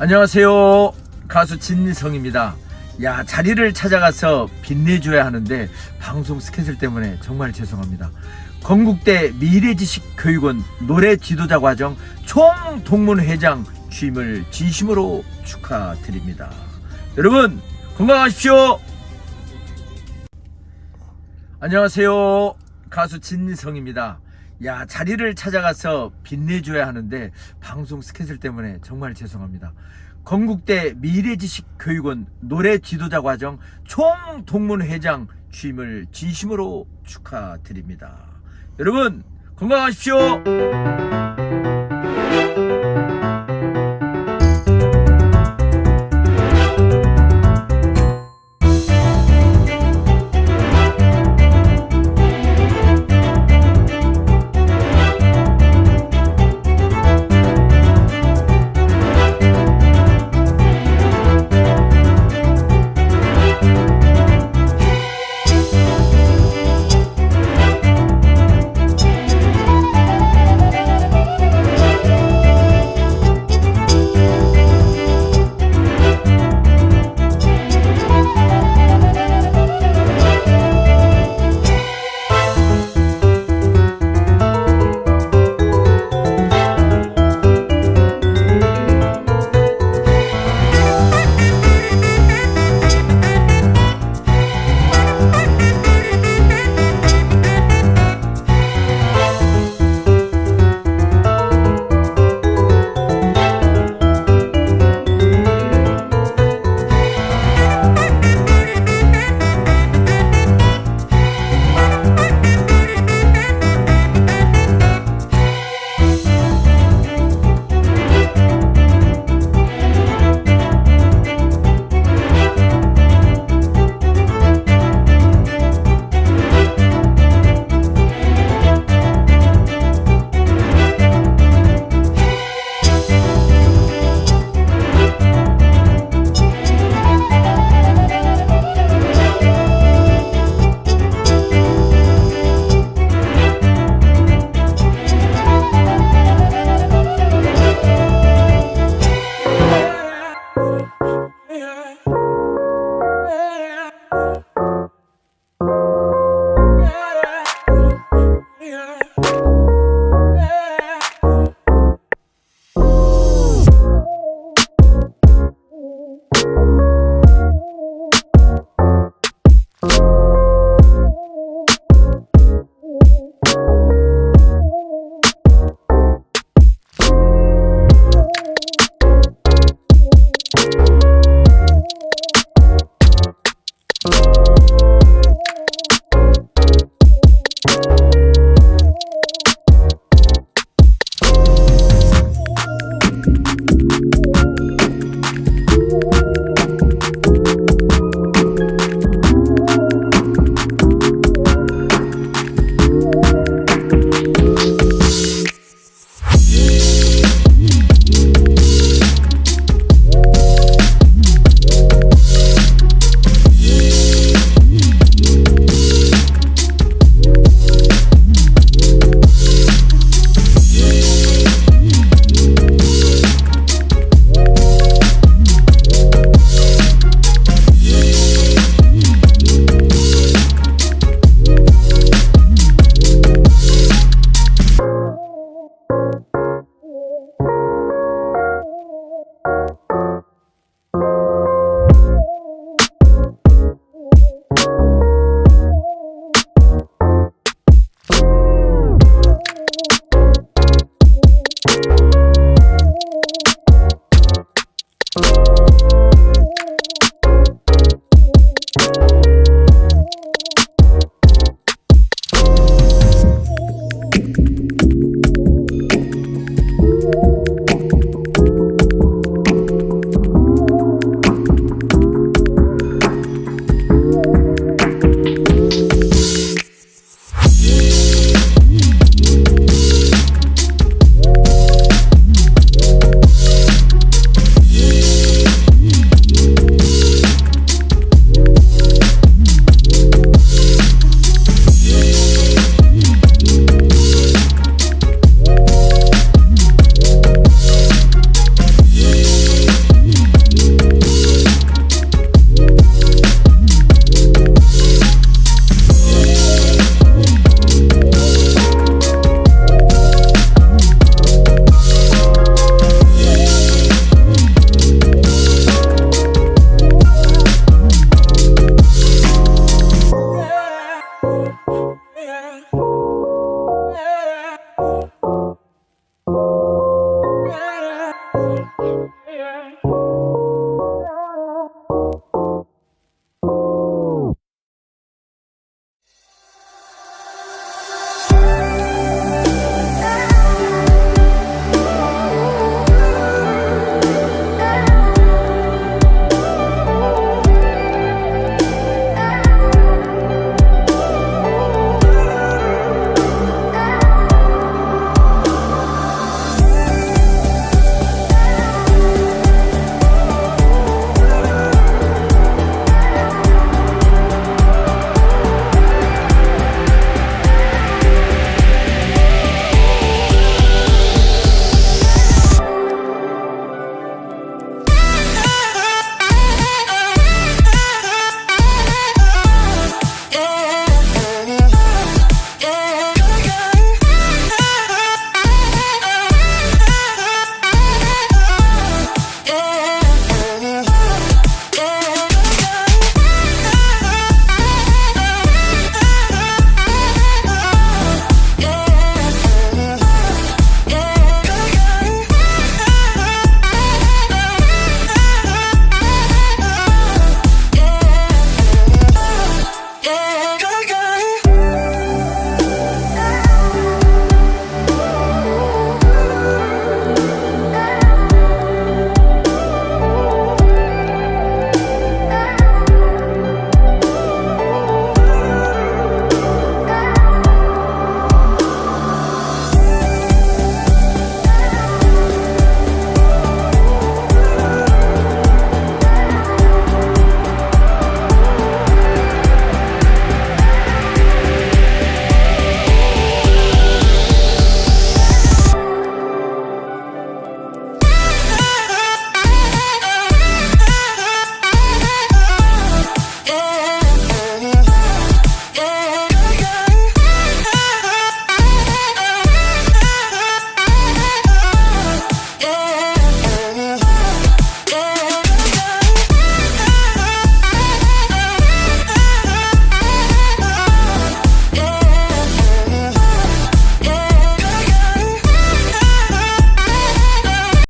안녕하세요. 가수 진성입니다. 야, 자리를 찾아가서 빛내줘야 하는데 방송 스케줄 때문에 정말 죄송합니다. 건국대 미래지식 교육원 노래 지도자 과정 총 동문회장 취임을 진심으로 축하드립니다. 여러분 건강하십시오. 안녕하세요. 가수 진성입니다. 야, 자리를 찾아가서 빛내줘야 하는데 방송 스케줄 때문에 정말 죄송합니다. 건국대 미래지식 교육원 노래 지도자 과정 총 동문회장 취임을 진심으로 축하드립니다. 여러분 건강하십시오.